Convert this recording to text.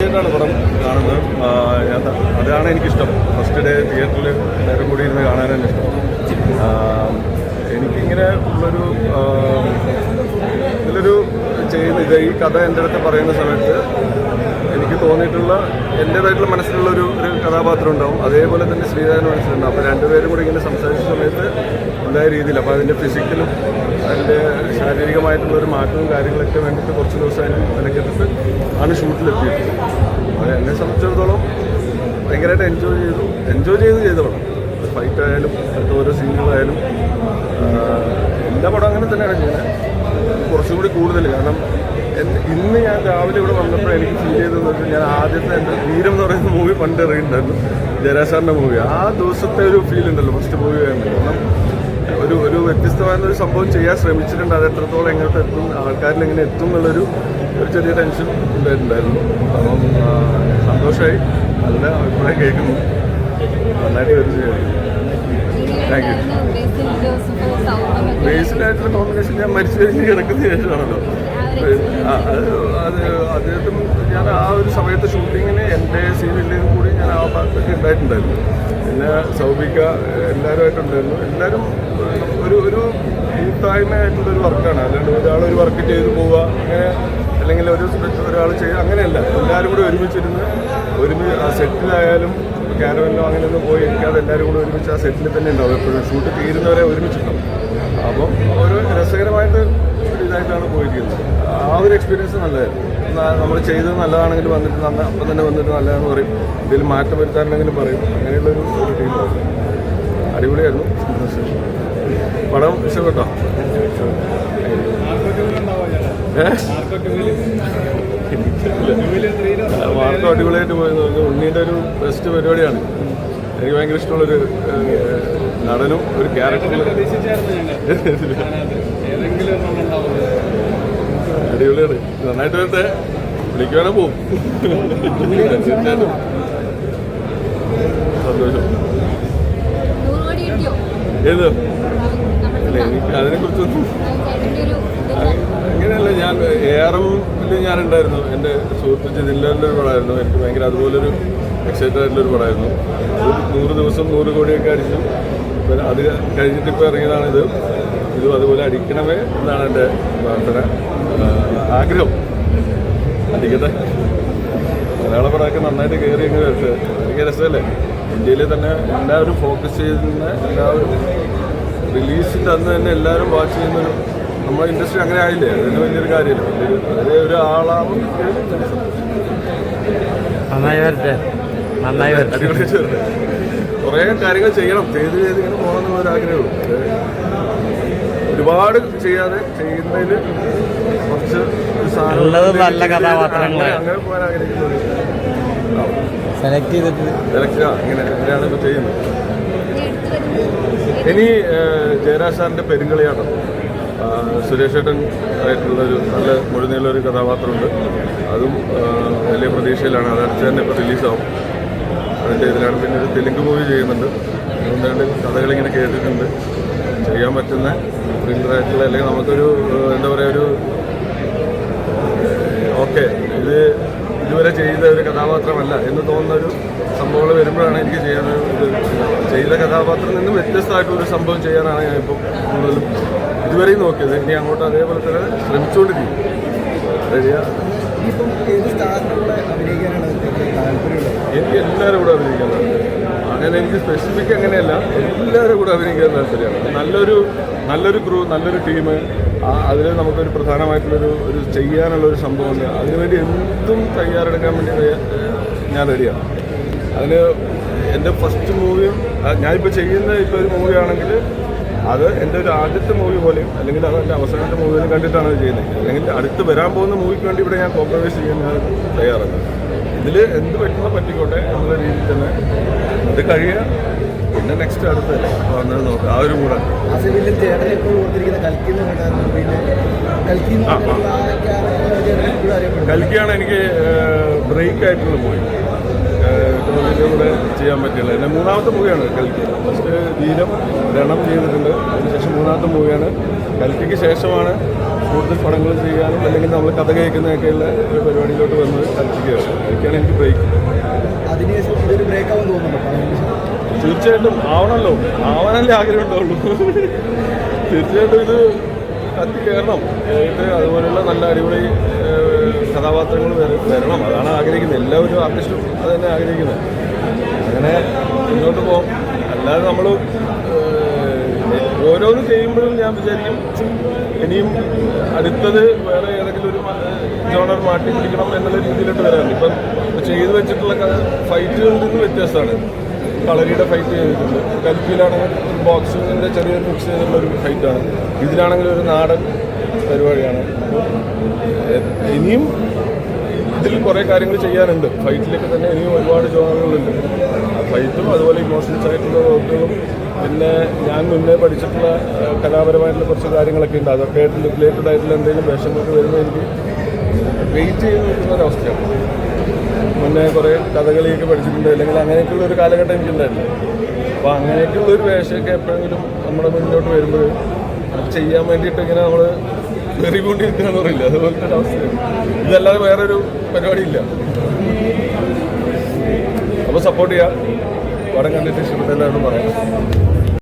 ാണ് പടം കാണുന്നത്? അതാണ് എനിക്കിഷ്ടം. ഫസ്റ്റ് ഡേ തിയേറ്ററിൽ എല്ലാവരും കൂടി ഇരുന്ന് കാണാനാണ് ഇഷ്ടം. എനിക്കിങ്ങനെ ഉള്ളൊരു ഇതിലൊരു ചെയ്യുന്ന ഇത് ഈ കഥ എന്റെ അടുത്ത് പറയുന്ന സമയത്ത് എനിക്ക് തോന്നിയിട്ടുള്ള എന്റേതായിട്ടുള്ള മനസ്സിലുള്ള ഒരു ഒരു കഥാപാത്രം ഉണ്ടാവും. അതേപോലെ തന്നെ ശ്രീധരൻ മനസ്സിലുണ്ടാവും അപ്പോൾ രണ്ടുപേരും കൂടി ഇങ്ങനെ സംസാരിച്ച സമയത്ത് ഉണ്ടായ രീതിയിൽ അപ്പോൾ അതിന്റെ ഫിസിക്കലും ശാരീരികമായിട്ടുള്ള ഒരു മാറ്റവും കാര്യങ്ങളൊക്കെ വേണ്ടിയിട്ട് കുറച്ച് ദിവസം അതിന് മെനക്കെട്ടിട്ട് ആണ് ഷൂട്ടിലെത്തിയത്. അത് എന്നെ സംബന്ധിച്ചിടത്തോളം ഭയങ്കരമായിട്ട് എൻജോയ് ചെയ്തു. എൻജോയ് ചെയ്ത് ചെയ്ത പടം ഫൈറ്റ് ആയാലും അടുത്ത ഓരോ സീനുകളായാലും എല്ലാ പടം അങ്ങനെ തന്നെയാണ് ചെയ്യുന്നത്. കുറച്ചും കൂടി കൂടുതൽ. കാരണം ഇന്ന് ഞാൻ രാവിലെ ഇവിടെ വന്നപ്പോൾ എനിക്ക് ഫീൽ ചെയ്തതെന്ന് വെച്ചാൽ ഞാൻ ആദ്യത്തെ എന്റെ വീരം എന്ന് പറയുന്ന മൂവി പണ്ട് ഇറങ്ങിയിട്ടുണ്ടായിരുന്നു. ജയരാസാറിന്റെ മൂവി ആ ദിവസത്തെ ഒരു ഫീൽ ഉണ്ടല്ലോ. ഫസ്റ്റ് മൂവി കാരണം ഒരു ഒരു വ്യത്യസ്തമായ ഒരു സംഭവം ചെയ്യാൻ ശ്രമിച്ചിട്ടുണ്ട്. അത് എത്രത്തോളം എങ്ങോട്ട് എത്തും ആൾക്കാരിൽ എങ്ങനെ എത്തും എന്നുള്ളൊരു ഒരു ചെറിയ ടെൻഷൻ ഉണ്ടായിട്ടുണ്ടായിരുന്നു. അപ്പം സന്തോഷമായി നല്ല അഭിപ്രായം കേൾക്കുന്നു. നന്നായിട്ട് വരുന്നു താങ്ക് യു ബേസിലായിട്ടുള്ള കോമ്പിനേഷൻ ഞാൻ മരിച്ചു കഴിഞ്ഞ് കിടക്കുന്ന ശേഷമാണല്ലോ. അത് അത് അദ്ദേഹത്തും ഞാൻ ആ ഒരു സമയത്ത് ഷൂട്ടിങ്ങിന് എന്റെ സീനില്ലേ കൂടി ഞാൻ ആ ഭാഗത്തൊക്കെ ഉണ്ടായിട്ടുണ്ടായിരുന്നു. പിന്നെ സൗബിക എല്ലാവരുമായിട്ടുണ്ടായിരുന്നു എല്ലാവരും ഒരു ഒരു കൂട്ടായ്മയായിട്ടുള്ള ഒരു വർക്കാണ്. അല്ലാണ്ട് ഒരാൾ ഒരു വർക്ക് ചെയ്തു പോവുക അങ്ങനെ അല്ലെങ്കിൽ ഒരു ഒരാൾ ചെയ്യുക അങ്ങനെയല്ല. എല്ലാവരും കൂടി ഒരുമിച്ചിരുന്ന് ഒരുമിച്ച് ആ സെറ്റിലായാലും ക്യാരവനിലോ അങ്ങനെയൊന്നും പോയി ഇരിക്കാതെ എല്ലാവരും കൂടി ഒരുമിച്ച് ആ സെറ്റിൽ തന്നെ ഉണ്ടാവും. എപ്പോഴും ഷൂട്ട് തീരുന്നവരെ ഒരുമിച്ചിട്ടുണ്ടാവും. അപ്പം ഒരു രസകരമായിട്ട് ഇതായിട്ടാണ് പോയിരിക്കുന്നത്. ആ ഒരു എക്സ്പീരിയൻസ് നല്ലതായിരുന്നു. നമ്മൾ ചെയ്തത് നല്ലതാണെങ്കിൽ വന്നിട്ട് നന്ന അപ്പം തന്നെ വന്നിട്ട് നല്ലതാണെന്ന് പറയും. ഇതിൽ മാറ്റം വരുത്താനുണ്ടെങ്കിലും പറയും. അങ്ങനെയുള്ളൊരു ഒരു ടീമായിരുന്നു അടിപൊളിയായിരുന്നു. പടം ഇഷ്ടപ്പെട്ടോ? വാർത്ത അടിപൊളിയായിട്ട് പോയത് ഉണ്ണീന്റെ ഒരു ബെസ്റ്റ് പരിപാടിയാണ്. എനിക്ക് ഭയങ്കര ഇഷ്ടമുള്ളൊരു നടനും ഒരു ക്യാരക്ടറും നന്നായിട്ട് വരട്ടെ. വിളിക്കുവാണെ പോവും. തീർച്ചയായിട്ടും സന്തോഷം. ഏത്? അല്ല എനിക്ക് അതിനെക്കുറിച്ചൊന്നും അങ്ങനെയല്ല ഞാൻ ഏറമിൽ ഞാനുണ്ടായിരുന്നു. എന്റെ സുഹൃത്ത് ഒരു പടമായിരുന്നു. എനിക്ക് ഭയങ്കര അതുപോലൊരു എക്സൈറ്റഡ് ആയിട്ടുള്ള ഒരു പടമായിരുന്നു നൂറ് ദിവസം നൂറ് കോടിയൊക്കെ അടിച്ചു. പിന്നെ അത് കഴിഞ്ഞിട്ട് ഇപ്പോൾ ഇറങ്ങിയതാണിത് ഇതും. അതുപോലെ അടിക്കണമേ എന്നാണ് എന്റെ പ്രാർത്ഥന. ആഗ്രഹം. അടിക്കട്ടെ. മലയാള പടമൊക്കെ നന്നായിട്ട് കയറി അങ്ങ് വരട്ടെ എനിക്ക് രസമല്ലേ? ഇന്ത്യയിൽ തന്നെ എല്ലാവരും ഫോക്കസ് ചെയ്യുന്ന എല്ലാവരും റിലീസ് അന്ന് തന്നെ എല്ലാവരും വാച്ച് ചെയ്യുന്നൊരു നമ്മുടെ ഇൻഡസ്ട്രി അങ്ങനെ ആയില്ലേ? അതിന് വലിയൊരു കാര്യമില്ല. വലിയൊരു അതേ ഒരു ആളാവും നന്നായി വരട്ടെ. നന്നായി വരട്ടെ. അടിപൊളിയായിട്ട് വരട്ടെ. കുറേ കാര്യങ്ങൾ ചെയ്യണം. ചെയ്ത് ചെയ്ത് ഇങ്ങനെ പോകണം എന്നുള്ളൊരു ആഗ്രഹമുള്ളൂ ഒരുപാട് ചെയ്യാതെ ചെയ്യുന്നതിൽ കുറച്ച് ഒരു സാധനം നല്ല കഥാപാത്രങ്ങൾ അങ്ങനെ- പോകാൻ ആഗ്രഹിക്കുന്നത് സെലക്ട് ചെയ്തിട്ട്. ഇലക്ഷൻ ഇങ്ങനെ അങ്ങനെയാണ് ഇപ്പോൾ ചെയ്യുന്നത്. ഇനി ജയരാജ് സാറിന്റെ പെരുങ്കളിയാട്ടം. സുരേഷ് ഏട്ടൻ ആയിട്ടുള്ളൊരു നല്ല മുഴുനീളൊരു കഥാപാത്രമുണ്ട്. അതും വലിയ പ്രതീക്ഷയിലാണ്. അത് അടുത്ത് തന്നെ ഇപ്പോൾ റിലീസാവും ഇതിലാണ് പിന്നെ ഒരു തെലുങ്ക് മൂവി ചെയ്യുന്നുണ്ട്. അതുകൊണ്ടാണ് കഥകളിങ്ങനെ കേട്ടിട്ടുണ്ട്. ചെയ്യാൻ പറ്റുന്ന ത്രില്ലറായിട്ടുള്ള അല്ലെങ്കിൽ നമുക്കൊരു എന്താ പറയുക ഒരു ഓക്കെ ഇത് ഇതുവരെ ചെയ്ത ഒരു കഥാപാത്രമല്ല എന്ന് തോന്നുന്ന ഒരു സംഭവങ്ങൾ വരുമ്പോഴാണ് എനിക്ക് ഇത് ചെയ്ത കഥാപാത്രത്തിൽ നിന്നും വ്യത്യസ്തമായിട്ടൊരു സംഭവം ചെയ്യാനാണ് ഞാനിപ്പോൾ കൂടുതലും ഇതുവരെയും നോക്കിയത്. ഇനി അങ്ങോട്ട് അതേപോലെ തന്നെ ശ്രമിച്ചുകൊണ്ടിരിക്കും. റെഡിയാ എനിക്ക് എല്ലാവരും കൂടെ അഭിനയിക്കാൻ അങ്ങനെ എനിക്ക് സ്പെസിഫിക് അങ്ങനെയല്ല എല്ലാവരും കൂടെ അഭിനയിക്കാൻ താല്പര്യമാണ്. നല്ലൊരു നല്ലൊരു ക്രൂ നല്ലൊരു ടീം അതിൽ നമുക്കൊരു പ്രധാനമായിട്ടുള്ളൊരു ഒരു ചെയ്യാനുള്ള ഒരു സംഭവമുണ്ട്. അതിനുവേണ്ടി എന്തും തയ്യാറെടുക്കാൻ വേണ്ടി ഞാൻ റെഡിയാണ് അതിന് എന്റെ ഫസ്റ്റ് മൂവിയും ഞാനിപ്പോൾ ചെയ്യുന്ന ഇപ്പോൾ ഒരു മൂവിയാണെങ്കിൽ അത് എന്റെ ഒരു ആദ്യത്തെ മൂവി പോലെയും അല്ലെങ്കിൽ അത് എന്റെ അവസാനത്തെ മൂവിയിലും കണ്ടിട്ടാണ് അത് ചെയ്യുന്നത്. അല്ലെങ്കിൽ അടുത്ത് വരാൻ പോകുന്ന മൂവിക്ക് വേണ്ടി ഇവിടെ ഞാൻ കോംപ്രമൈസ് ചെയ്യാൻ ഞാൻ തയ്യാറാണ് ഇതിൽ എന്ത് പറ്റുന്ന പറ്റിക്കോട്ടെ എന്നുള്ള രീതിയിൽ തന്നെ അത് കഴിയുക. പിന്നെ നെക്സ്റ്റ് അടുത്ത് വന്നത് നോക്കാം ആ ഒരു കൂടെ. കൽക്കിയാണ് എനിക്ക് ബ്രേക്ക് ആയിട്ടുള്ള ടോമിന്റെ കൂടെ ചെയ്യാൻ പറ്റില്ല. എന്റെ മൂന്നാമത്തെ മൂവിയാണ് കൽക്കി. ഫസ്റ്റ് ദീനം രണം ചെയ്തിട്ടുണ്ട്. അതിനുശേഷം മൂന്നാമത്തെ മൂവിയാണ് കൽക്കിക്ക് ശേഷമാണ് കൂടുതൽ പടങ്ങൾ ചെയ്യാനും അല്ലെങ്കിൽ നമ്മൾ കഥ കേൾക്കുന്നതൊക്കെയുള്ള ഒരു പരിപാടിയിലോട്ട് വന്നത് കൽക്കിക്കാണ് അതൊക്കെയാണ് എനിക്ക് ബ്രേക്ക് അതിനുശേഷം ഇതൊരു ബ്രേക്ക് തോന്നുന്നുണ്ടോ? തീർച്ചയായിട്ടും ആവണമല്ലോ ആവാനല്ലേ ആഗ്രഹം ഉണ്ടാവുള്ളൂ തീർച്ചയായിട്ടും ഇത് കത്തി കയറണം അതുപോലെയുള്ള നല്ല അടിപൊളി കഥാപാത്രങ്ങൾ വരണം. അതാണ് ആഗ്രഹിക്കുന്നത്. എല്ലാവരും ആർട്ടിസ്റ്റും അത് തന്നെ ആഗ്രഹിക്കുന്നത്. അങ്ങനെ മുന്നോട്ട് പോകും അല്ലാതെ നമ്മൾ ഓരോന്ന് ചെയ്യുമ്പോഴും ഞാൻ വിചാരിക്കും ഇനിയും അടുത്തത് വേറെ ഏതെങ്കിലും ഒരു ജോണർ മാറ്റി പിടിക്കണം എന്നുള്ള രീതിയിലോട്ട് വരാറുണ്ട് ഇപ്പം ചെയ്തു വെച്ചിട്ടുള്ള ഫൈറ്റുകളിൽ നിന്ന് വ്യത്യസ്തമാണ് കളരിയുടെ ഫൈറ്റ് ചെയ്തിട്ടുണ്ട്. കൽപ്പിയിലാണെങ്കിൽ ബോക്സിങ്ങിന്റെ ചെറിയൊരു മിക്സ് ചെയ്തിട്ടുള്ള ഒരു ഫൈറ്റാണ് ഇതിലാണെങ്കിൽ ഒരു നാടൻ പരിപാടിയാണ്. ഇനിയും ഇതിൽ കുറേ കാര്യങ്ങൾ ചെയ്യാനുണ്ട്. ഫൈറ്റിലൊക്കെ തന്നെ ഇനിയും ഒരുപാട് ജോലികളുണ്ട്. ഫൈറ്റും അതുപോലെ ഇമോഷൻസ് ആയിട്ടുള്ള വകുപ്പുകളും പിന്നെ ഞാൻ മുന്നേ പഠിച്ചിട്ടുള്ള കലാപരമായിട്ടുള്ള കുറച്ച് കാര്യങ്ങളൊക്കെ ഉണ്ട്. അതൊക്കെ ആയിട്ട് റിലേറ്റഡ് ആയിട്ടുള്ള എന്തെങ്കിലും വേഷങ്ങൾക്ക് വരുമ്പോൾ എനിക്ക് വെയിറ്റ് ചെയ്ത് നിൽക്കുന്ന ഒരവസ്ഥയാണ് മുന്നേ കുറേ കഥകളിയൊക്കെ പഠിച്ചിട്ടുണ്ട്. അല്ലെങ്കിൽ അങ്ങനെയൊക്കെയുള്ള ഒരു കാലഘട്ടം എനിക്കുണ്ടായിരുന്നു. അപ്പോൾ അങ്ങനെയൊക്കെയുള്ള ഒരു വേഷമൊക്കെ എപ്പോഴെങ്കിലും നമ്മുടെ മുന്നോട്ട് വരുമ്പോൾ അത് ചെയ്യാൻ വേണ്ടിയിട്ട് ഇങ്ങനെ നമ്മൾ വെറികൊണ്ടിരിക്കുകയെന്ന് പറയില്ല. അതുപോലത്തെ ഒരു അവസ്ഥയാണ് ഇതല്ലാതെ വേറൊരു പരിപാടിയില്ല. അപ്പോൾ സപ്പോർട്ട് ചെയ്യാം. പടം കണ്ടിട്ട് ഇഷ്ടപ്പെട്ട പറയുന്നത് പറയാം.